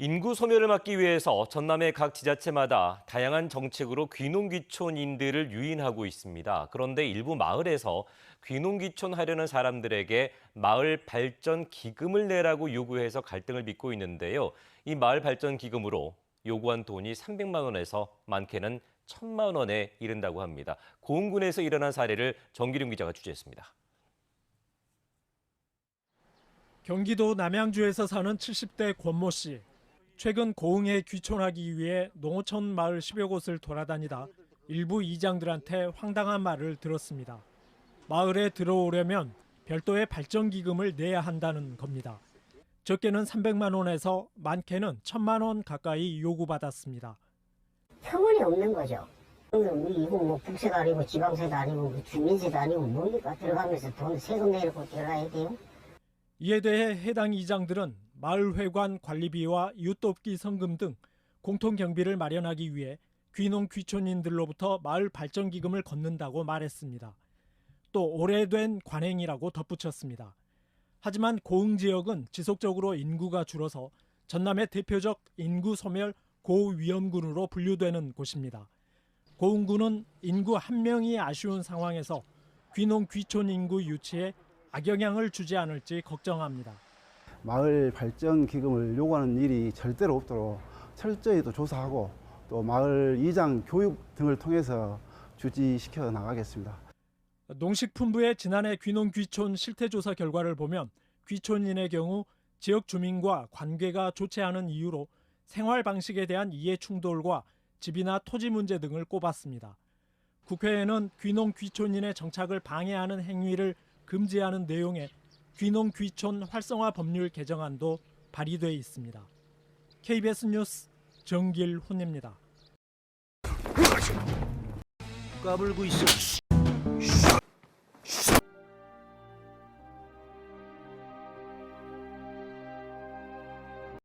인구 소멸을 막기 위해서 전남의 각 지자체마다 다양한 정책으로 귀농귀촌인들을 유인하고 있습니다. 그런데 일부 마을에서 귀농귀촌 하려는 사람들에게 마을 발전 기금을 내라고 요구해서 갈등을 빚고 있는데요. 이 마을 발전 기금으로 요구한 돈이 300만 원에서 많게는 1000만 원에 이른다고 합니다. 고흥군에서 일어난 사례를 정기룡 기자가 취재했습니다. 경기도 남양주에서 사는 70대 권모 씨. 최근 고흥에 귀촌하기 위해 농어촌 마을 10여 곳을 돌아다니다 일부 이장들한테 황당한 말을 들었습니다. 마을에 들어오려면 별도의 발전 기금을 내야 한다는 겁니다. 적게는 300만 원에서 많게는 1000만 원 가까이 요구받았습니다. 터무니 없는 거죠. 이거 뭐 국세도 아니고 지방세도 아니고 뭐 주민세도 아니고 뭡니까 들어가면서 돈 세금 내고 들어가야 돼요. 이에 대해 해당 이장들은 마을회관 관리비와 이웃돕기 성금 등 공통 경비를 마련하기 위해 귀농 귀촌인들로부터 마을 발전 기금을 걷는다고 말했습니다. 또 오래된 관행이라고 덧붙였습니다. 하지만 고흥 지역은 지속적으로 인구가 줄어서 전남의 대표적 인구 소멸 고위험군으로 분류되는 곳입니다. 고흥군은 인구 한 명이 아쉬운 상황에서 귀농 귀촌 인구 유치에 악영향을 주지 않을지 걱정합니다. 마을 발전 기금을 요구하는 일이 절대로 없도록 철저히 또 조사하고 또 마을 이장 교육 등을 통해서 주지시켜 나가겠습니다. 농식품부의 지난해 귀농 귀촌 실태조사 결과를 보면 귀촌인의 경우 지역 주민과 관계가 좋지 않은 이유로 생활 방식에 대한 이해 충돌과 집이나 토지 문제 등을 꼽았습니다. 국회에는 귀농 귀촌인의 정착을 방해하는 행위를 금지하는 내용의 귀농 귀촌 활성화 법률 개정안도 발의돼 있습니다. KBS 뉴스 정길훈입니다. 까불고 있어.